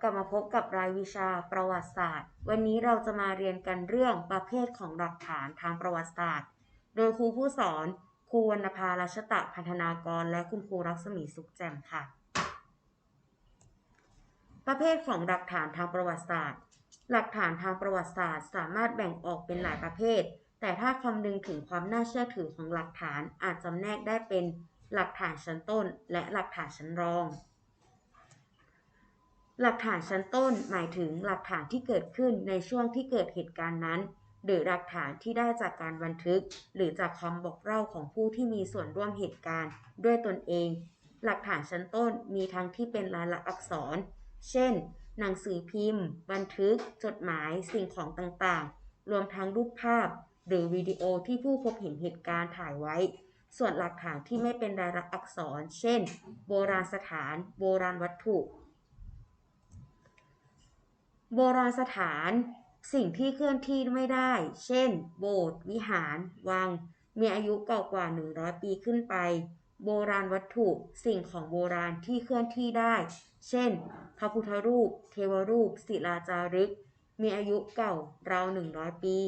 กลับมาพบกับรายวิชาประวัติศาสตร์ วันนี้เราจะมาเรียนกันเรื่องประเภทของหลักฐานทางประวัติศาสตร์ โดยครูผู้สอนครูวรรณภารัชตะพันธนากร และคุณครูรักษมีสุขแจ่มค่ะ ประเภทของหลักฐานทางประวัติศาสตร์ หลักฐานทางประวัติศาสตร์ สามารถแบ่งออกเป็นหลายประเภท แต่ถ้าคำนึงถึงความน่าเชื่อถือของหลักฐานอาจจำแนกได้เป็นหลักฐานชั้นต้น และหลักฐานชั้นรอง หลักฐานชั้นต้นหมายถึงหลักฐานที่เกิดขึ้นในช่วงที่เกิดเหตุการณ์นั้น หรือหลักฐานที่ได้จากการบันทึก หรือจากคำบอกเล่าของผู้ที่มีส่วนร่วมเหตุการณ์ ด้วยตนเอง หลักฐานชั้นต้นมีทั้งที่เป็นลายลักษณ์อักษร เช่น หนังสือพิมพ์ บันทึก จดหมาย สิ่งของต่างๆ รวมทั้งรูปภาพ หรือวิดีโอที่ผู้พบเห็นเหตุการณ์ถ่ายไว้ ส่วนหลักฐานที่ไม่เป็นลายลักษณ์อักษร เช่น โบราณสถาน โบราณวัตถุ โบราณสถาน สิ่งที่เคลื่อนที่ไม่ได้ เช่น โบสถ์วิหาร วัง มีอายุเก่ากว่า 100 ปีขึ้นไป โบราณวัตถุ สิ่งของโบราณที่เคลื่อนที่ได้ เช่น พระพุทธรูป เทวรูป ศิลาจารึก มีอายุเก่าราว 100 ปี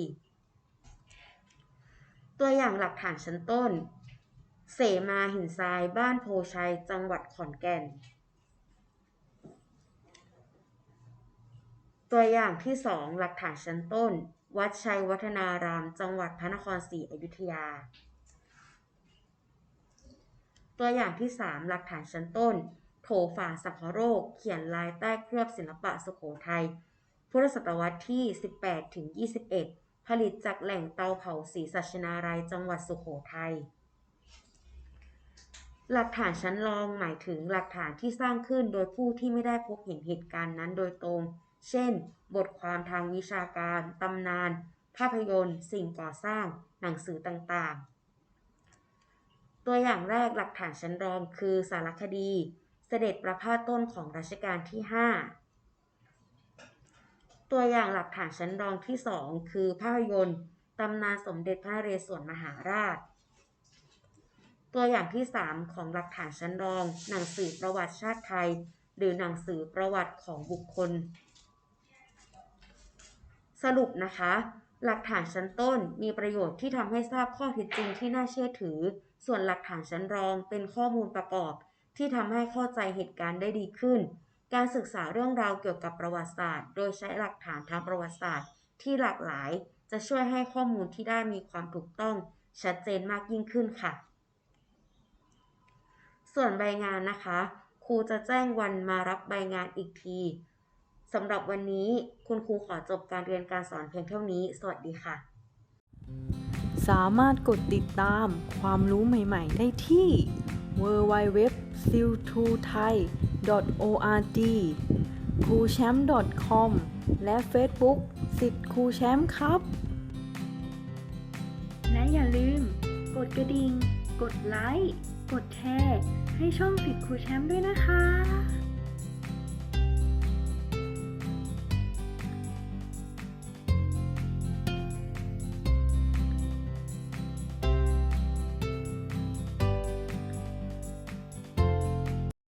ตัวอย่างหลักฐานชั้นต้น เสมาหินทราย บ้านโพชัย จังหวัดขอนแก่น ตัวอย่างที่ 2 หลักฐานชั้นต้น วัดชัยวัฒนาราม จังหวัดพระนครศรีอยุธยา ตัวอย่างที่ 3 หลักฐานชั้นต้น โถฝาสังคโรค เขียนลายใต้เคลือบศิลปะสุโขทัย พุทธศตวรรษที่ 18ถึง21 ผลิตจากแหล่งเตาเผาศรีสัชนารายจังหวัดสุโขทัย หลักฐานชั้นรองหมายถึงหลักฐานที่สร้างขึ้นโดยผู้ที่ไม่ได้พบเห็นเหตุการณ์นั้นโดยตรง เช่น บทความทางวิชาการ ตำนาน ภาพยนตร์ สิ่งก่อสร้าง หนังสือต่างๆ ตัวอย่างแรกหลักฐานชั้นรองคือสารคดี เสด็จประพาสต้นของรัชกาลที่ 5 ตัวอย่างหลักฐานชั้นรองที่ 2 คือภาพยนตร์ตำนานสมเด็จพระนเรศวรมหาราช ตัวอย่างที่ 3 ของหลักฐานชั้นรอง หนังสือประวัติชาติไทย หรือหนังสือประวัติของบุคคล สรุปนะคะ หลักฐานชั้นต้นมีประโยชน์ที่ทำให้ทราบข้อเท็จจริงที่น่าเชื่อถือ ส่วนหลักฐานชั้นรองเป็นข้อมูลประกอบ ที่ทำให้เข้าใจเหตุการณ์ได้ดีขึ้น การศึกษาเรื่องราวเกี่ยวกับประวัติศาสตร์ โดยใช้หลักฐานทางประวัติศาสตร์ ที่หลากหลาย จะช่วยให้ข้อมูลที่ได้มีความถูกต้อง ชัดเจนมากยิ่งขึ้นค่ะ ส่วนใบงานนะคะ ครูจะแจ้งวันมารับใบงานอีกที สำหรับวันนี้คุณครูขอจบการเรียนการสอนเพียงเท่านี้ สวัสดีค่ะ สามารถกดติดตามความรู้ใหม่ ๆ ได้ที่ www s i l t o thai org ครูแชมป์ .com และ Facebook สิทธิ์ครูแชมป์ครับ และอย่าลืม กดกระดิ่ง กดไลค์ กดแชร์ ให้ช่องสิทธิ์ครูแชมป์ด้วยนะคะ